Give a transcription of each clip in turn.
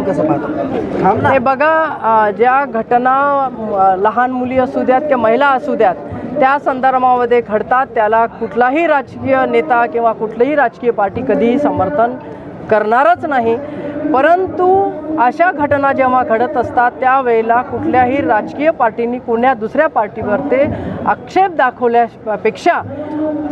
आपण कसं पाहतो? थांब ना. हे बघा ज्या घटना लहान मुली असू द्यात किंवा महिला असू द्यात त्या संदर्भामध्ये घडतात त्याला कुठलाही राजकीय नेता किंवा कुठलीही राजकीय पार्टी कधीही समर्थन करणारच नाही. परंतु अशा घटना जेव्हा घडत असतात त्यावेळेला कुठल्याही राजकीय पार्टीनी कुण्या दुसऱ्या पार्टीवर ते आक्षेप दाखवल्यापेक्षा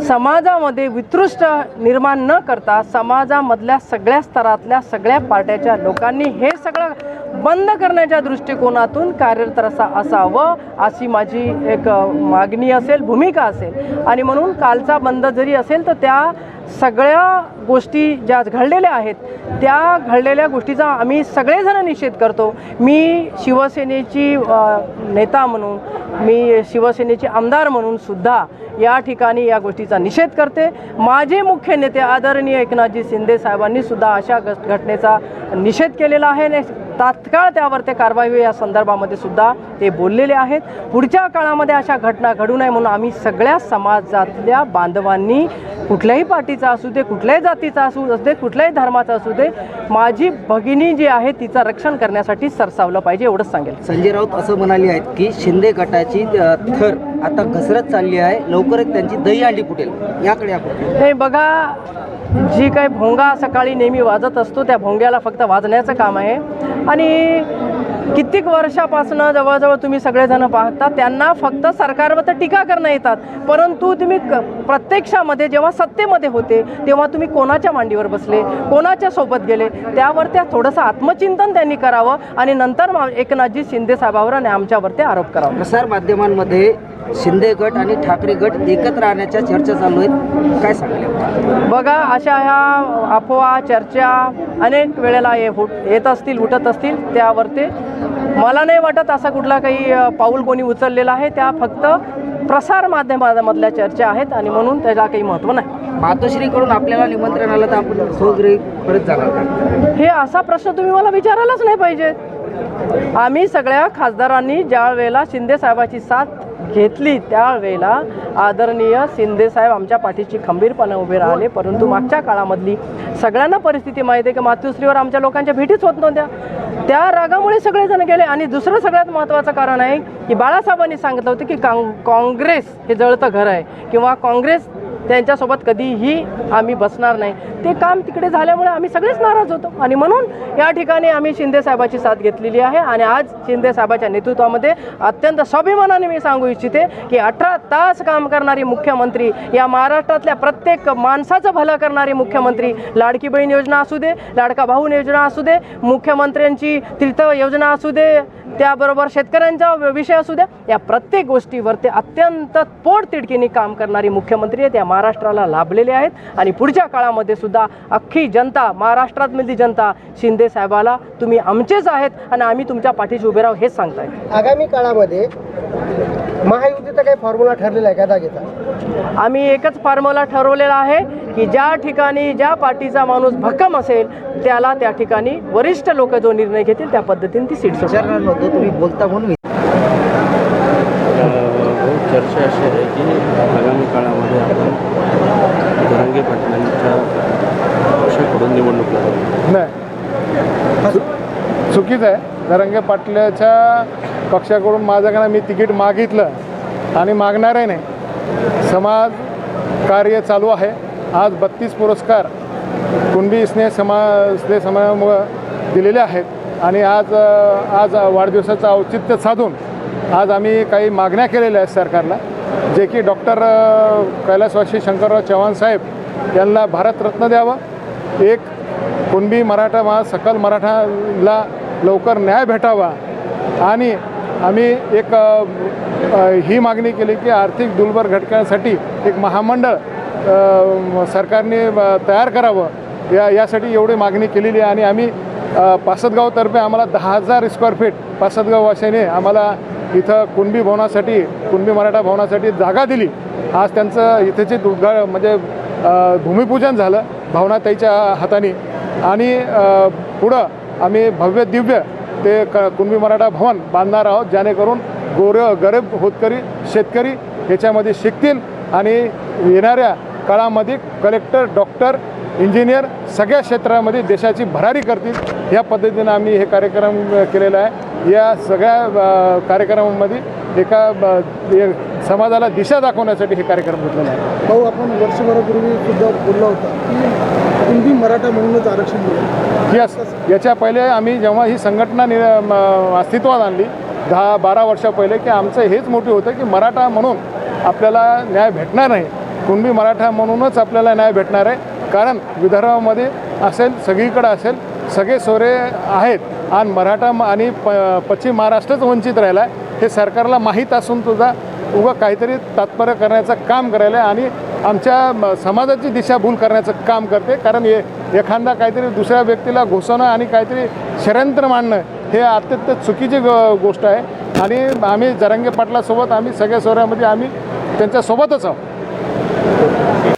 समाजामध्ये वितृष्ट निर्माण न करता समाजामधल्या सगळ्या स्तरातल्या सगळ्या पार्ट्याच्या लोकांनी हे सगळं बंद करण्याच्या दृष्टिकोनातून कार्यरत असा असावं अशी माझी एक मागणी असेल भूमिका असेल. आणि म्हणून कालचा बंद जरी असेल तर त्या सगळ्या गोष्टी ज्या घडलेल्या आहेत त्या घडलेल्या गोष्टीचा आम्ही सगळेजण निषेध करतो. मी शिवसेनेची नेता म्हणून मी शिवसेनेचे आमदार म्हणून सुद्धा या ठिकाणी या गोष्टीचा निषेध करते. माझे मुख्य नेते आदरणीय एकनाथजी शिंदे साहेबांनी सुद्धा अशा घटनेचा निषेध केलेला आहे. आणि तात्काळ त्यावर ते कारवाई होईल या संदर्भामध्ये सुद्धा ते बोललेले आहेत. पुढच्या काळामध्ये अशा घटना घडू नये म्हणून आम्ही सगळ्या समाजातल्या बांधवांनी कुठल्याही पार्टीचा असू दे कुठल्याही जातीचा असू दे कुठल्याही धर्माचा असू दे माझी भगिनी जी आहे तिचं रक्षण करण्यासाठी सरसावलं पाहिजे एवढंच सांगेल. संजय राऊत असं म्हणाले आहेत की शिंदे गटाची थर आता घसरत चालली आहे. लवकरच त्यांची दहीहंडी फुटेल. याकडे आपण हे बघा जी काही भोंगा सकाळी नेहमी वाजत असतो त्या भोंग्याला फक्त वाजण्याचं काम आहे. आणि कित्येक वर्षापासून जवळजवळ तुम्ही सगळेजण पाहता त्यांना फक्त सरकारवर तर टीका करणं येतात. परंतु तुम्ही क- प्रत्यक्षामध्ये जेव्हा सत्तेमध्ये होते तेव्हा तुम्ही कोणाच्या मांडीवर बसले कोणाच्या सोबत गेले त्यावर त्या थोडंसं आत्मचिंतन त्यांनी करावं आणि नंतर मा- एकनाथजी शिंदे साहेबावर आणि आमच्यावर ते आरोप करावा. प्रसार माध्यमांमध्ये शिंदे गट आणि ठाकरे गट एकत्र राहण्याच्या चर्चा चालू आहेत. काय सांगाल? बघा अशा ह्या अफवा चर्चा अनेक वेळेला ये होत येत असतील उठत असतील त्यावर ते मला नाही वाटत असा कुठला काही पाऊल कोणी उचललेला आहे. त्या फक्त प्रसार माध्यमामधल्या चर्चा आहेत आणि म्हणून त्याला काही महत्त्व नाही. मातोश्रीकडून आपल्याला निमंत्रण आलं तर आपण स्वगृही परत जाणार का? हे असा प्रश्न तुम्ही मला विचारायलाच नाही पाहिजे. आम्ही सगळ्या खासदारांनी ज्या वेळेला शिंदे साहेबाची साथ घेतली त्यावेळेला आदरणीय शिंदेसाहेब आमच्या पाठीशी खंबीरपणे उभे राहिले. परंतु मागच्या काळामधली सगळ्यांना परिस्थिती माहिती आहे की मातुश्रीवर आमच्या लोकांच्या भेटीच होत नव्हत्या. त्या रागामुळे सगळेजण गेले. आणि दुसरं सगळ्यात महत्त्वाचं कारण आहे की बाळासाहेबांनी सांगितलं होतं की काँ काँग्रेस हे जळतं घर आहे. किंवा काँग्रेस त्यांच्यासोबत कधीही आम्ही बसणार नाही. ते काम तिकडे झाल्यामुळे आम्ही सगळेच नाराज होतो. आणि म्हणून या ठिकाणी आम्ही शिंदेसाहेबाची साथ घेतलेली आहे. आणि आज शिंदेसाहेबाच्या नेतृत्वामध्ये अत्यंत स्वाभिमानाने मी सांगू इच्छिते की अठरा तास काम करणारी मुख्यमंत्री या महाराष्ट्रातल्या प्रत्येक माणसाचं भलं करणारी मुख्यमंत्री लाडकी बहीण योजना असू दे लाडका भाऊ योजना असू दे मुख्यमंत्र्यांची तीर्थ योजना असू दे त्याबरोबर शेतकऱ्यांचा विषय असू द्या या प्रत्येक गोष्टीवर ते अत्यंत पोटतिडकीने काम करणारी मुख्यमंत्री आहेत या महाराष्ट्राला लाभलेले आहेत. आणि पुढच्या काळामध्ये सुद्धा अख्खी जनता महाराष्ट्रात मिळती जनता शिंदे साहेबाला तुम्ही आमचेच आहेत आणि आम्ही तुमच्या पाठीशी उभे राहू हेच सांगताय. आगामी काळामध्ये महायुतीचा काही फॉर्म्युला ठरलेला आहे का? जागेचा. आम्ही एकच फॉर्म्युला ठरवलेला आहे की ज्या ठिकाणी ज्या पार्टीचा माणूस भक्कम असेल त्याला त्या ठिकाणी वरिष्ठ लोक जो निर्णय घेतील त्या पद्धतीने ती सीट नव्हतं तुम्ही बोलता म्हणून चर्चा अशी आहे की आगामी काळामध्ये आपण धरंगे पाटलांच्या पक्षाकडून निवडणूक लढवू. नाही. चुकीचं आहे. धरंगे पाटलाच्या पक्षाकडून माझं का नाही मी तिकीट मागितलं आणि मागणारही नाही. समाज कार्य चालू आहे. आज बत्तीस पुरस्कार कुणबी स्नेह समा स्नेह समाजामुळं दिलेले आहेत. आणि आज आज वाढदिवसाचं औचित्य साधून आज आम्ही काही मागण्या केलेल्या आहेत सरकारला जे की डॉक्टर कैलासवासी शंकरराव चव्हाण साहेब यांना भारतरत्न द्यावं. एक कुणबी मराठा मा सकल मराठाला लवकर न्याय भेटावा. आणि आम्ही एक ही मागणी केली की आर्थिक दुर्बल घटकांसाठी एक महामंडळ सरकारने तयार करावं. या यासाठी एवढी मागणी केलेली आहे आणि आम्ही पासदगावतर्फे आम्हाला दहा हजार स्क्वेअर फीट पासदगाववाशाने आम्हाला इथं कुणबी भवनासाठी कुणबी मराठा भवनासाठी जागा दिली. आज त्यांचं इथेचे दुर्गा म्हणजे भूमिपूजन झालं भावनाताईच्या हाताने. आणि पुढं आम्ही भव्य दिव्य ते क कुणबी मराठा भवन बांधणार आहोत जेणेकरून गोर गरीब होतकरी शेतकरी ह्याच्यामध्ये शिकतील आणि येणाऱ्या काळामध्ये कलेक्टर डॉक्टर इंजिनियर सगळ्या क्षेत्रामध्ये देशाची भरारी करतील. या पद्धतीनं आम्ही हे कार्यक्रम केलेला आहे. या सगळ्या कार्यक्रमामध्ये एका समाजाला दिशा दाखवण्यासाठी हे कार्यक्रम घेतलेला आहे. भाऊ आपण वर्षभरापूर्वी सुद्धा बोलला होता की कुणबी मराठा म्हणूनच आरक्षण मिळेल. यस याच्या पहिले आम्ही जेव्हा ही संघटना नि अस्तित्वात आणली दहा बारा वर्षा पहिले की आमचं हेच मोठे होतं की मराठा म्हणून आपल्याला न्याय भेटणार नाही. कुणबी मराठा म्हणूनच आपल्याला न्याय भेटणार आहे. कारण विदर्भामध्ये असेल सगळीकडं असेल सगळे सोरे आहेत आणि मराठा म- आणि प पश्चिम महाराष्ट्रच वंचित राहिला आहे हे सरकारला माहीत असून सुद्धा उगं काहीतरी तात्पर्य करण्याचं काम करायला आहे आणि आमच्या समाजाची दिशाभूल करण्याचं काम करते. कारण हे एखादा काहीतरी दुसऱ्या व्यक्तीला घुसवणं आणि काहीतरी षडयंत्र मांडणं हे अत्यंत चुकीची गोष्ट आहे. आणि आम्ही जरंगे पाटलासोबत आम्ही सगळ्या सोऱ्यामध्ये आम्ही त्यांच्यासोबतच आहोत.